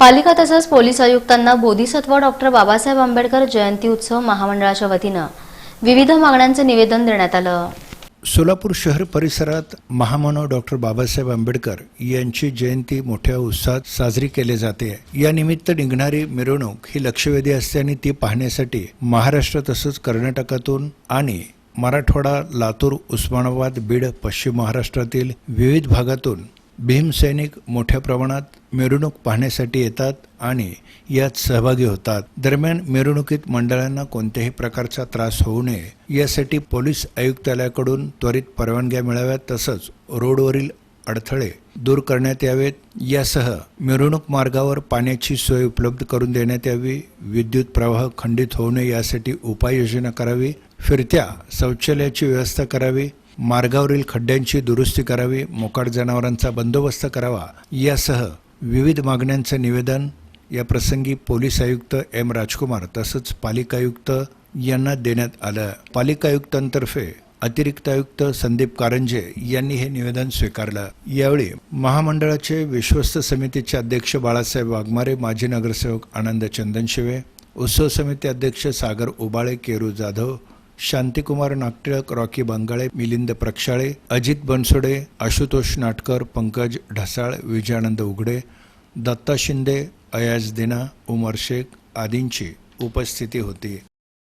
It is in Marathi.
पालिका तसंच पोलीस आयुक्तांना बोधिसत्व डॉक्टर बाबासाहेब आंबेडकर जयंती उत्सव महामंडळाच्या वतीनं विविध मागण्यांचं निवेदन देण्यात आलं. सोलापूर शहर परिसरात महामानव डॉक्टर बाबासाहेब आंबेडकर यांची जयंती मोठ्या उत्साहात साजरी केली जाते. या निमित्त निघणारी मिरवणूक ही लक्षवेधी असते आणि ती पाहण्यासाठी महाराष्ट्र तसंच कर्नाटकातून आणि मराठवाडा लातूर उस्मानाबाद बीड पश्चिम महाराष्ट्रातील विविध भागातून भीमसैनिक मोठ्या प्रमाणात मिरवणूक पाहण्यासाठी येतात आणि यात सहभागी होतात. दरम्यान मिरवणुकीत मंडळांना कोणत्याही प्रकारचा त्रास होऊ नये. यासाठी पोलीस आयुक्तालयाकडून त्वरित परवानग्या मिळाव्यात तसंच रोडवरील अडथळे दूर करण्यात यावेत. यासह मिरवणूक मार्गावर पाण्याची सोय उपलब्ध करून देण्यात यावी. विद्युत प्रवाह खंडित होऊ नये यासाठी उपाययोजना करावी. फिरत्या शौचालयाची व्यवस्था करावी. मार्गावरील खड्ड्यांची दुरुस्ती करावी मोकाट जनावरांचा बंदोबस्त करावा यासह विविध मागण्यांचं निवेदन या प्रसंगी पोलीस आयुक्त एम राजकुमार तसंच पालिका आयुक्त यांना देण्यात आलं. पालिका आयुक्तांतर्फे अतिरिक्त आयुक्त संदीप कारंजे यांनी हे निवेदन स्वीकारलं. यावेळी महामंडळाचे विश्वस्त समितीचे अध्यक्ष बाळासाहेब वाघमारे माजी नगरसेवक आनंद चंदनशिवे उत्सव समिती अध्यक्ष सागर उबाळे केरू जाधव शांतिकुमार नागटिळक रॉकी बंगाळे मिलिंद प्रक्षाळे अजित बनसोडे आशुतोष नाटकर पंकज ढसाळ विजयानंद उघडे दत्ता शिंदे अयाज दिना उमर शेख आदींची उपस्थिती होती.